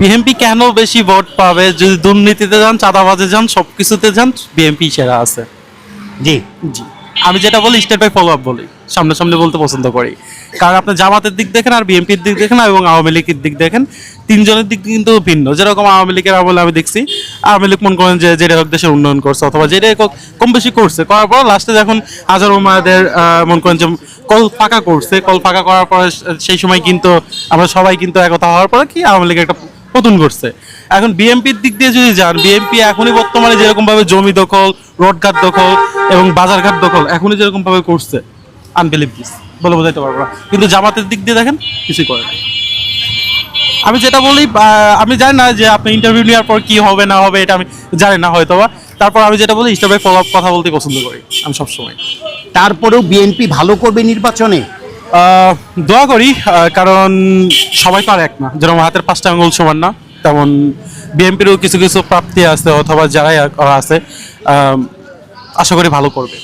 BNP কেন বেশি vote পাবে? যদি দুর্নীতিতে যান চাঁদাবাজে যান সব কিছুতে যান বিএনপি সেরা আছে। জি। জি। আমি যেটা বলি স্টেপ বাই ফলো আপ বলি। সামনে সামনে বলতে পছন্দ করি। কারণ আপনি জামাতের দিক দেখেন আর বিএনপির দিক দেখেন এবং আওয়ামী লীগের দিক দেখেন তিনজনের দিক কিন্তু ভিন্ন। যেরকম আওয়ামী লীগের আমলে আমি দেখছি আওয়ামী লীগ মনে করেন যে যেটা হোক দেশের উন্নয়ন করছে অথবা যেটা হোক কম বেশি করছে। করার পর লাস্টে যখন হাজার মায়েদের মনে করেন যে কল ফাঁকা করছে কল ফাঁকা করার পরে সেই সময় কিন্তু আমরা সবাই কিন্তু একতা হওয়ার পরে কি আওয়ামী লীগ একটা পতন করছে। এখন বিএনপির দিক দিয়ে যদি যান, বিএনপি এখনই বর্তমানে যেরকম ভাবে জমি দখল রোডঘাট দখল এবং বাজারঘাট দখল এখনই যেরকম ভাবে করছে আনবিলিভিস বলে বোঝাইতে পারব না। কিন্তু জামাতের দিক দিয়ে দেখেন, কিছুই করে। আমি যেটা বলি আমি জানি না যে আপনি ইন্টারভিউ নেওয়ার পর কি হবে, না হবে, এটা আমি জানি না হয়তো বা তারপর আমি যেটা বলি, হিসাবে ফলো আপ কথা বলতে পছন্দ করি, আমি সবসময়। তারপরেও বিএনপি ভালো করবে নির্বাচনে? দোয়া করি কারণ সবাই তো আর এক না। যেরকম হাতের পাঁচটা আঙুল সমান না, তেমন বিএনপিরও কিছু কিছু প্রাপ্তি আছে, অথবা যারাই আছে আশা করি ভালো করবে।